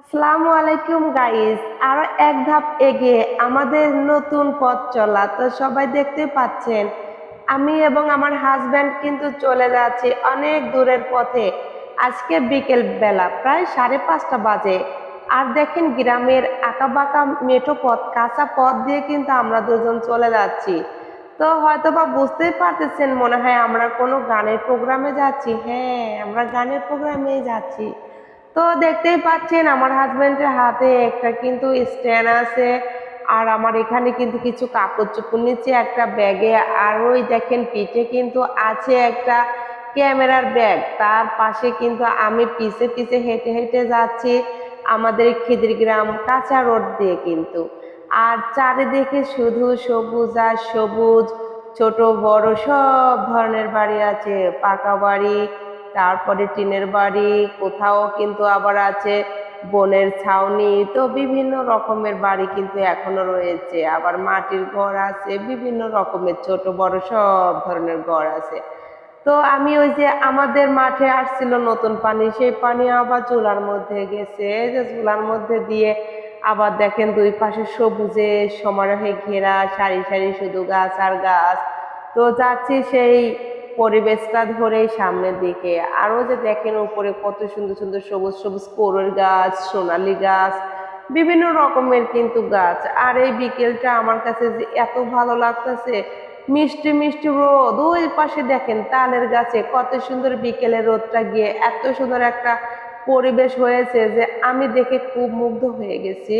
আসসালামু আলাইকুম গাইস আরও এক ধাপ এগিয়ে আমাদের নতুন পথ চলা। তো সবাই দেখতে পাচ্ছেন, আমি এবং আমার হাজব্যান্ড কিন্তু চলে যাচ্ছি অনেক দূরের পথে। আজকে বিকেল বেলা প্রায় সাড়ে পাঁচটা বাজে। আর দেখেন গ্রামের আঁকাবাঁকা মেঠো পথ, কাঁচা পথ দিয়ে কিন্তু আমরা দুজন চলে যাচ্ছি। তো হয়তো বা বুঝতেই পারতেছেন মনে হয় আমরা কোনো গানের প্রোগ্রামে যাচ্ছি। হ্যাঁ আমরা গানের প্রোগ্রামে যাচ্ছি। তো দেখতেই পাচ্ছেন আমার হাজব্যান্ডের হাতে একটা কিন্তু স্ট্যান্ড আছে, আর আমার এখানে কিন্তু কিছু কাপড় চোপড় নিচে একটা ব্যাগে আর ওই দেখেন পিঠে কিন্তু আছে একটা ক্যামেরার ব্যাগ তার পাশে কিন্তু আমি পিছে পিছে হেঁটে হেঁটে যাচ্ছি আমাদের খিদিরগ্রাম কাঁচা রোড দিয়ে কিন্তু। আর চারিদিকে শুধু সবুজ আর সবুজ, ছোট বড় সব ধরনের বাড়ি আছে, পাকা বাড়ি তারপরে টিনের বাড়ি, কোথাও কিন্তু আবার আছে বনের ছাউনি, তো বিভিন্ন রকমের বাড়ি কিন্তু এখনও রয়েছে। আবার মাটির ঘর আছে, বিভিন্ন রকমের ছোট, বড় সব ধরনের ঘর আছে। তো আমি ওই যে আমাদের মাঠে আসছিল নতুন পানি, সেই পানি আবার চুলার মধ্যে গেছে। যে চুলার মধ্যে দিয়ে আবার দেখেন দুই পাশে সবুজে সমারোহে ঘেরা, সারি সারি শুধু গাছ আর গাছ। তো যাচ্ছি সেই পরিবেশটা ধরেই সামনের দিকে। আরও যে দেখেন উপরে কত সুন্দর সুন্দর সবুজ সবুজ কোরের গাছ, সোনালি গাছ, বিভিন্ন রকমের কিন্তু গাছ। আর এই বিকেলটা আমার কাছে যে এত ভালো লাগতেছে, মিষ্টি মিষ্টি রোদ। ওই পাশে দেখেন তালের গাছে কত সুন্দর বিকেলের রোদটা গিয়ে এত সুন্দর একটা পরিবেশ হয়েছে যে আমি দেখে খুব মুগ্ধ হয়ে গেছি।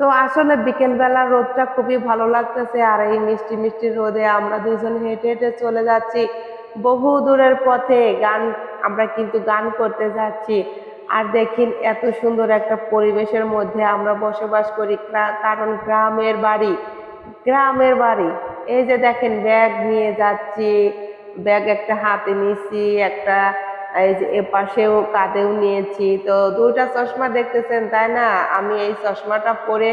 তো আসলে বিকেলবেলা রোদটা খুবই ভালো লাগতেছে, আর এই মিষ্টি মিষ্টি রোদে আমরা দুজন হেঁটে হেঁটে চলে যাচ্ছি। বহু দূরের পথে গান, আমরা কিন্তু গান করতে যাচ্ছি। আর দেখেন এত সুন্দর একটা পরিবেশের মধ্যে আমরা বসবাস করি, কারণ গ্রামের বাড়ি গ্রামের বাড়ি। এই যে দেখেন ব্যাগ নিয়ে যাচ্ছি, ব্যাগ একটা হাতে নিছি, একটা এই যে পাশেও কাঁধেও নিয়েছি। তো দুইটা চশমা দেখতেছেন, তাই না? আমি এই চশমাটা পরে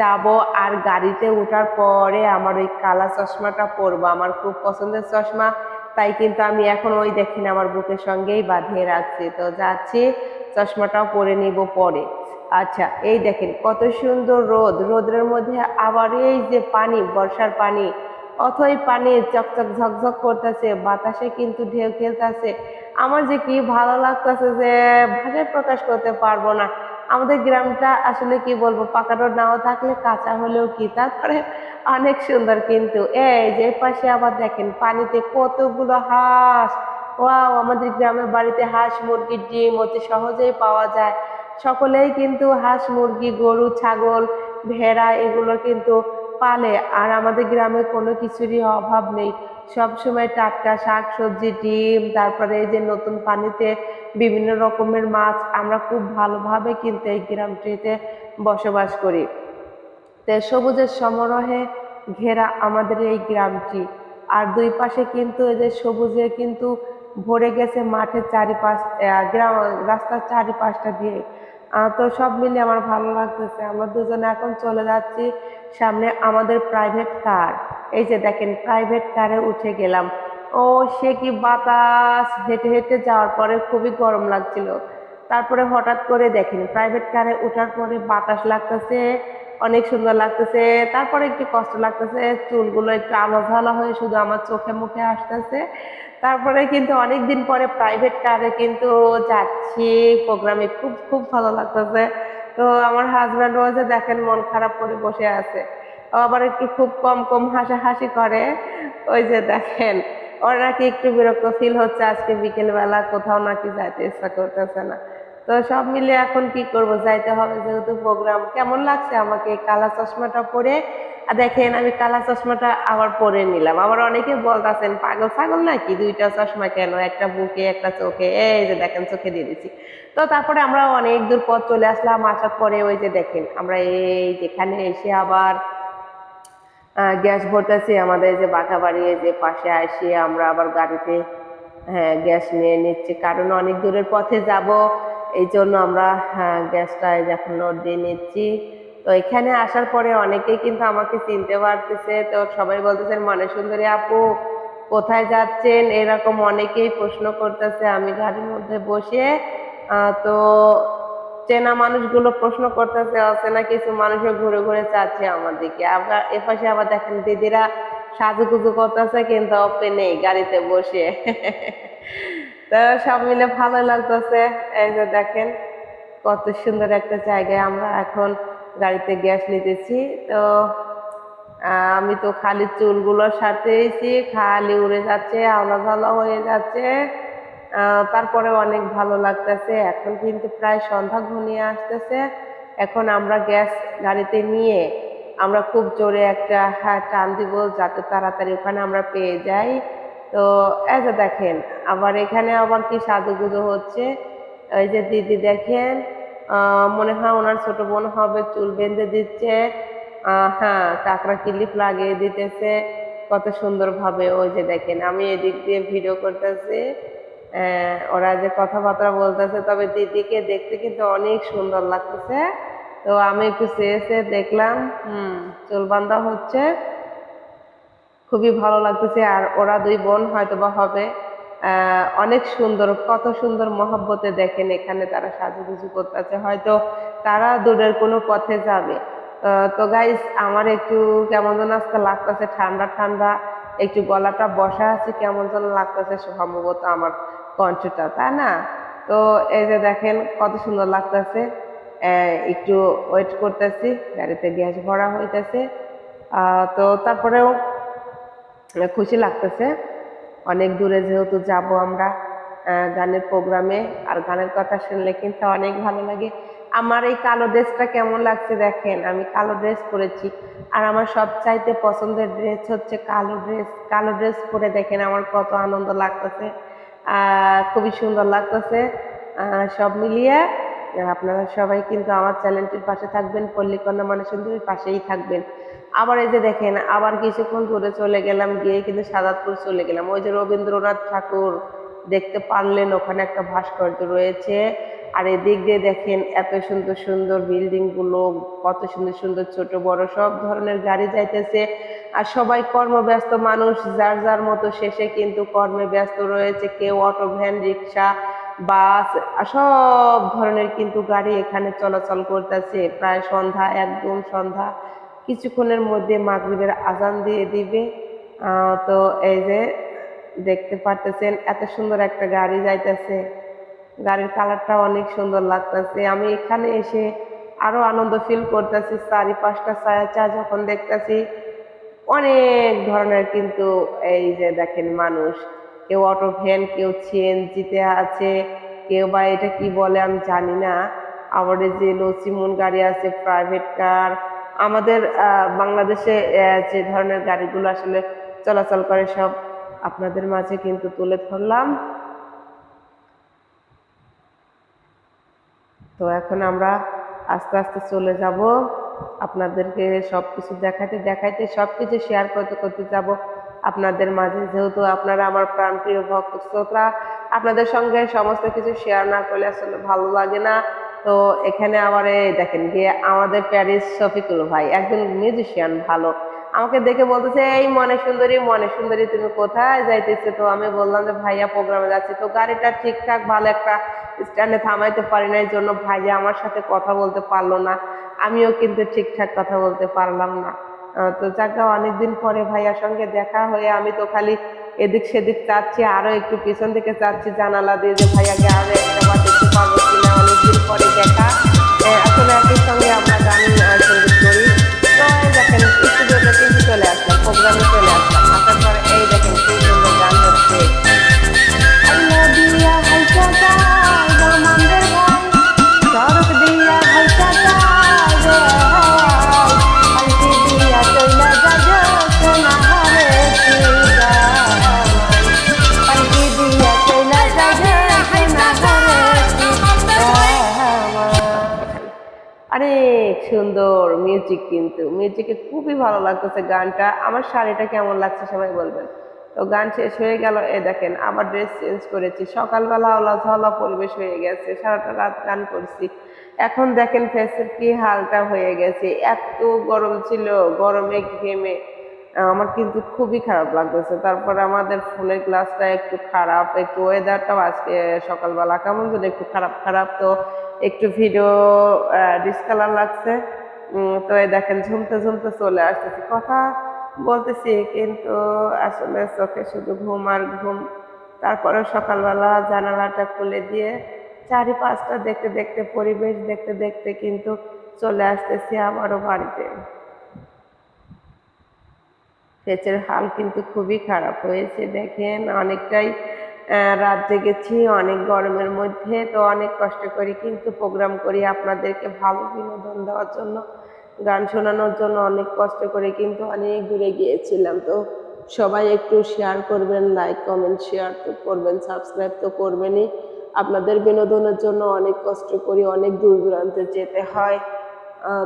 যাব আর গাড়িতে ওঠার পরে আমার ওই কালা চশমাটা পরবো। আমার খুব পছন্দের চশমা, তাই কিন্তু আমি এখন ওই দেখেন আমার বুকের সঙ্গেই বাঁধিয়ে রাখছি। তো যাচ্ছি, চশমাটাও পরে নিব পরে। আচ্ছা এই দেখেন কত সুন্দর রোদ। রোদের মধ্যে আবার এই যে পানি, বর্ষার পানি অথই পানি চকচক ঝকঝক করতেছে, বাতাসে কিন্তু ঢেউ খেলতেছে। আমার যে কি ভালো লাগতেছে যে ভাষায় প্রকাশ করতে পারব না। আমাদের গ্রামটা আসলে কি বলব, পাকা রোড নাও থাকলে কাঁচা হলেও কি, তারপরে অনেক সুন্দর কিন্তু। এই যে পাশে আবার দেখেন পানিতে কতগুলো হাঁস। ওয়াও, আমাদের গ্রামের বাড়িতে হাঁস মুরগির ডিম অতি সহজেই পাওয়া যায়। সকলেই কিন্তু হাঁস, মুরগি, গরু, ছাগল, ভেড়া, এগুলো কিন্তু পালে আর আমাদের গ্রামে কোনো কিছুরই অভাব নেই। সব সময় টাটকা শাক সবজি ডিম, তারপরে এই যে নতুন পানিতে বিভিন্ন রকমের মাছ আমরা খুব ভালোভাবে কিন্তু এই গ্রামটিতে বসবাস করি। তো সবুজের সমারোহে ঘেরা আমাদের এই গ্রামটি। আর দুই পাশে কিন্তু এই যে সবুজে কিন্তু ভরে গেছে মাঠের চারিপাশ গ্রাম, রাস্তার চারিপাশটা দিয়ে। তো সব মিলে আমার ভালো লাগতেছে। আমরা দুজনে এখন চলে যাচ্ছি সামনে আমাদের প্রাইভেট কার এই যে দেখেন প্রাইভেট কারে উঠে গেলাম। ও, সে কি বাতাস? হেঁটে হেঁটে যাওয়ার পরে খুবই গরম লাগছিল। তারপরে হঠাৎ করে দেখেন প্রাইভেট কারে ওঠার পরে বাতাস লাগতেছে, অনেক সুন্দর লাগতেছে। তারপরে একটু কষ্ট লাগতেছে, চুলগুলো একটু আলো ঝালা হয়ে শুধু আমার চোখে মুখে আসতেছে। তারপরে কিন্তু অনেকদিন পরে প্রাইভেট কারে কিন্তু যাচ্ছি প্রোগ্রামে খুব খুব ভালো লাগতেছে। তো আমার হাজব্যান্ড যে দেখেন মন খারাপ করে বসে আছে। আবার একটু খুব কম কম হাসাহাসি করে। ওই যে দেখেন, ওর নাকি একটু বিরক্ত ফিল হচ্ছে আজকে বিকেলবেলা কোথাও নাকি যাইতে ইচ্ছা করতেছে না। তো সব মিলে এখন কি করব? যাইতে হবে যেহেতু প্রোগ্রাম কেমন লাগছে আমাকে? কালা চশমাটা পরে দেখেন আমি কালা চশমাটা আবার পরে নিলাম। আবার অনেকে বলতেছেন, পাগল ছাগল নাকি? দুইটা চশমা কেন? একটা বুকে, একটা চোখে? এই যে দেখেন, চোখে দিয়ে দিচ্ছি তো তারপরে আমরা অনেক দূর পথ চলে আসলাম, আসার পরে ওই যে দেখেন, আমরা এই যেখানে এসে আবার গ্যাস ভরতেছি, আমাদের যে বাঁকা বাড়ি যে পাশে আসি আমরা আবার গাড়িতে হ্যাঁ গ্যাস নিয়ে নিচ্ছি। কারণ অনেক দূরের পথে যাব, এই জন্য আমরা হ্যাঁ গ্যাসটা এখন দিয়ে নিচ্ছি। তো এখানে আসার পরে অনেকেই কিন্তু আমাকে চিনতে পারতেছে। তো সবাই বলতেছেন মনে সুন্দরী আপু, কোথায় যাচ্ছেন? এরকম অনেকেই প্রশ্ন করতেছে। আমি গাড়ির মধ্যে বসে তো চেনা মানুষগুলো প্রশ্ন করতেছে, অচেনা কিছু মানুষও ঘুরে ঘুরে চাচ্ছে আমার দিকে। আবার এপাশে আবার দেখেন দিদিরা সাজুগুজু করতেছে, কিন্তু অপে নেই গাড়িতে বসে। তো সব মিলে ভালো লাগতেছে। এই যে দেখেন, কত সুন্দর একটা জায়গায় আমরা এখন গাড়িতে গ্যাস নিতেছি। তো আমি তো খালি চুলগুলোর সাথে এসি, খালি উড়ে যাচ্ছে আওলা ঝালা হয়ে যাচ্ছে। তারপরে অনেক ভালো লাগতেছে। এখন কিন্তু প্রায় সন্ধ্যা ঘনিয়ে আসতেছে। এখন আমরা গ্যাস গাড়িতে নিয়ে আমরা খুব জোরে একটা হ্যাঁ টান দিব যাতে তাড়াতাড়ি ওখানে আমরা পেয়ে যাই। তো, এই দেখেন, আবার এখানে আবার কি সাজুগুজু হচ্ছে। ওই যে দিদি দেখেন মনে হয় ওনার ছোট বোন হবে, চুল বেঁধে দিচ্ছে। হ্যাঁ কাঁকড়া ক্লিপ লাগিয়ে দিতেছে। কত সুন্দরভাবে, ওই যে দেখেন, আমি এদিক দিয়ে ভিডিও করতেছি। ওরা যে কথাবার্তা বলতেছে, তবে দিদিকে দেখতে কিন্তু অনেক সুন্দর লাগতেছে। তো আমি একটু চেয়ে চেয়ে দেখলাম, হুম, চুল বান্ধা হচ্ছে। খুবই ভালো লাগতেছে, আর ওরা দুই বোন হয়তো বা হবে। অনেক সুন্দর, কত সুন্দর মহব্বতে দেখেন এখানে তারা সাজুগুজু করতেছে। হয়তো তারা দূরের কোনো পথে যাবে। তো গাইস আমার একটু কেমন যেন আজকে লাগতেছে, ঠান্ডা ঠান্ডা। একটু গলাটা বসা আছে, কেমন যেন লাগতেছে সম্ভবত আমার কণ্ঠটা, তাই না? তো এই যে দেখেন কত সুন্দর লাগতেছে। একটু ওয়েট করতেছি, গাড়িতে গ্যাস ভরা হইতেছে। তো তারপরেও খুশি লাগতেছে। অনেক দূরে যেহেতু যাব আমরা গানের প্রোগ্রামে। আর গানের কথা শুনলে কিন্তু অনেক ভালো লাগে। আমার এই কালো ড্রেসটা কেমন লাগছে দেখেন, আমি কালো ড্রেস পরেছি। আর আমার সবচাইতে পছন্দের ড্রেস হচ্ছে কালো ড্রেস। কালো ড্রেস পরে দেখেন আমার কত আনন্দ লাগতেছে খুবই সুন্দর লাগতেছে। সব মিলিয়ে, আপনারা সবাই কিন্তু আমার চ্যানেলটির পাশে থাকবেন, পল্লীকন্যা মানে সুন্দরীর পাশেই থাকবেন। আবার এই যে দেখেন, আবার কিছুক্ষণ ধরে চলে গেলাম, গিয়ে কিন্তু সাদাতপুর চলে গেলাম। ওই যে রবীন্দ্রনাথ ঠাকুর দেখতে পারলেন, ওখানে একটা ভাস্কর্য রয়েছে। আর এদিক দিয়ে দেখেন, এত সুন্দর সুন্দর বিল্ডিংগুলো কত সুন্দর সুন্দর ছোট, বড়, সব ধরনের গাড়ি যাইতেছে। আর সবাই কর্মব্যস্ত মানুষ, যার যার মতো শেষে কিন্তু কর্মে ব্যস্ত রয়েছে। কেউ অটো, ভ্যান, রিক্সা, বাস সব ধরনের কিন্তু গাড়ি এখানে চলাচল করতেছে। প্রায় সন্ধ্যা, একদম সন্ধ্যা। কিছুক্ষণের মধ্যে মাগরিবের আজান দিয়ে দিবে। তো এই যে দেখতে পারতেছেন, এত সুন্দর একটা গাড়ি যাইতেছে। গাড়ির কালারটা অনেক সুন্দর লাগতেছে। আমি এখানে এসে আরও আনন্দ ফিল করতেছি, চারিপাশটা ছায়া চা যখন দেখতেছি, অনেক ধরনের কিন্তু এই যে দেখেন মানুষ। কেউ অটো ভ্যান কেউ সিএনজিতে আছে, কেউ বা এটা কি বলে আমি জানি না। আবার যে লসিমুন গাড়ি আছে প্রাইভেট কার আমাদের বাংলাদেশে যে ধরনের গাড়িগুলো আসলে চলাচল করে সব আপনাদের মাঝে কিন্তু তুলে ধরলাম। তো এখন আমরা আস্তে আস্তে চলে যাব। আপনাদেরকে সব কিছু দেখাতে দেখাইতে সব কিছু শেয়ার করতে করতে যাব। আপনাদের মাঝে যেহেতু আপনারা আমার প্রাণপ্রিয় ভক্ত শ্রোতা আপনাদের সঙ্গে সমস্ত কিছু শেয়ার না করলে আসলে ভালো লাগে না। তো এখানে আবার দেখেন গিয়ে আমাদের প্যারিস শফিকুল ভাই, একজন মিউজিশিয়ান ভালো। আমাকে দেখে বলতেছে, এই মনে সুন্দরী মনে সুন্দরী, তুমি কোথায় যাইতেছে? তো আমি বললাম যে, ভাইয়া প্রোগ্রামে যাচ্ছি। তো গাড়িটা ঠিকঠাক ভালো একটা স্ট্যান্ডে থামাইতে পারি না এই জন্য ভাইয়া আমার সাথে কথা বলতে পারল না। আমিও কিন্তু ঠিকঠাক কথা বলতে পারলাম না। তো যাক অনেকদিন পরে ভাইয়ার সঙ্গে দেখা হয়ে আমি তো খালি এদিক সেদিক চাচ্ছি, আরও একটু পেছন থেকে চাচ্ছি, জানালা দিয়ে যে ভাইয়াকে আরও একটা বার দেখতে পারব কিনা, অনেকদিন পরে দেখা। আসলে একই সঙ্গে আমরা গান সংগীত করি। তো দেখেন স্টুডিওতে কিন্তু চলে আসলাম প্রোগ্রামে চলে আসলাম। আসার পরে এই দেখেন সেই সুন্দর গান হচ্ছে। সুন্দর মিউজিক কিন্তু। মিউজিকে খুবই ভালো লাগতেছে গানটা। আমার শাড়িটা কেমন লাগছে সবাই বলবেন। তো গান শেষ হয়ে গেল। এ দেখেন, আবার ড্রেস চেঞ্জ করেছি। সকালবেলা ওলা ঝলা পরিবেশ হয়ে গেছে। সারাটা রাত গান করছি। এখন দেখেন ফেসের কি হালটা হয়ে গেছে। এত গরম ছিল, গরমে ঘেমে। আমার কিন্তু খুবই খারাপ লাগতেছে। তারপরে আমাদের ফোনের গ্লাসটা একটু খারাপ, একটু ওয়েদারটাও আজকে সকালবেলা কেমন যেন একটু খারাপ খারাপ। তো একটু ভিডিও ডিসকালার লাগছে। তো এই দেখেন ঝুমতে ঝুমতে চলে আসতেছি। কথা বলতেছি, কিন্তু আসলে চোখে শুধু ঘুম আর ঘুম। তারপরে সকালবেলা জানালাটা খুলে দিয়ে চারিপাশটা দেখতে দেখতে, পরিবেশ দেখতে দেখতে কিন্তু চলে আসতেছি আমারও বাড়িতে। সেচের হাল কিন্তু খুবই খারাপ হয়েছে, দেখেন। অনেকটাই রাত জেগেছি, অনেক গরমের মধ্যে, তো অনেক কষ্ট করি কিন্তু প্রোগ্রাম করি আপনাদেরকে ভালো বিনোদন দেওয়ার জন্য, গান শোনানোর জন্য অনেক কষ্ট করে কিন্তু অনেক দূরে গিয়েছিলাম। তো সবাই একটু শেয়ার করবেন লাইক কমেন্ট শেয়ার তো করবেন সাবস্ক্রাইব তো করবেনই। আপনাদের বিনোদনের জন্য অনেক কষ্ট করি অনেক দূর দূরান্তে যেতে হয়।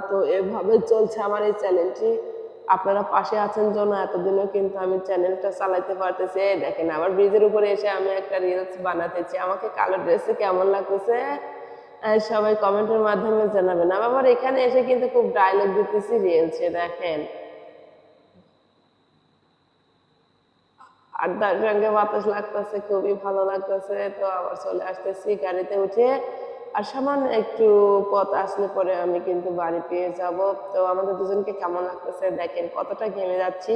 তো এভাবে চলছে আমার এই চ্যানেলটি আপনারা পাশে আছেন জন্য এতদিনও কিন্তু আমি চ্যানেলটা চালাইতে পারতেছি। দেখেন, আবার ব্রিজের উপরে এসে আমি একটা রিলস বানাতেছি। আমাকে কালো ড্রেসে কেমন লাগতেছে? সবাই কমেন্টের মাধ্যমে জানাবেন। আবার এখানে এসে কিন্তু খুব ডায়লগ দিতেছি রিলসে দেখেন। আর তার সঙ্গে বাতাস লাগতেছে, খুবই ভালো লাগতেছে। তো আবার চলে আসতেছি গাড়িতে উঠে। আর সামান্য একটু পথ আসলে পরে আমি কিন্তু বাড়ি পেয়ে যাব। তো আমাদের দুজনকে কেমন লাগতেছে? দেখেন কতটা ঘেমে যাচ্ছি।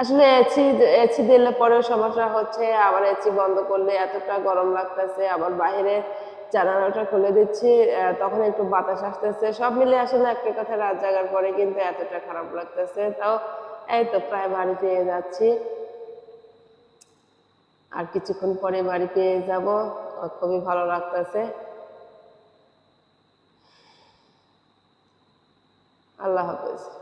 আসলে এসি এসি দিলে পরেও সমস্যা হচ্ছে। আবার এসি বন্ধ করলে এতটা গরম লাগতেছে। আবার বাইরে জানালাটা খুলে দিচ্ছি। তখন একটু বাতাস আসতেছে। সব মিলে আসলে একটা কথা রাত জাগার পরে কিন্তু এতটা খারাপ লাগতেছে। তাও এই তো প্রায় বাড়ি পেয়ে যাচ্ছি। আর কিছুক্ষণ পরে বাড়ি পেয়ে যাব। খুবই ভালো লাগতেছে। আল্লাহ হাফেজ।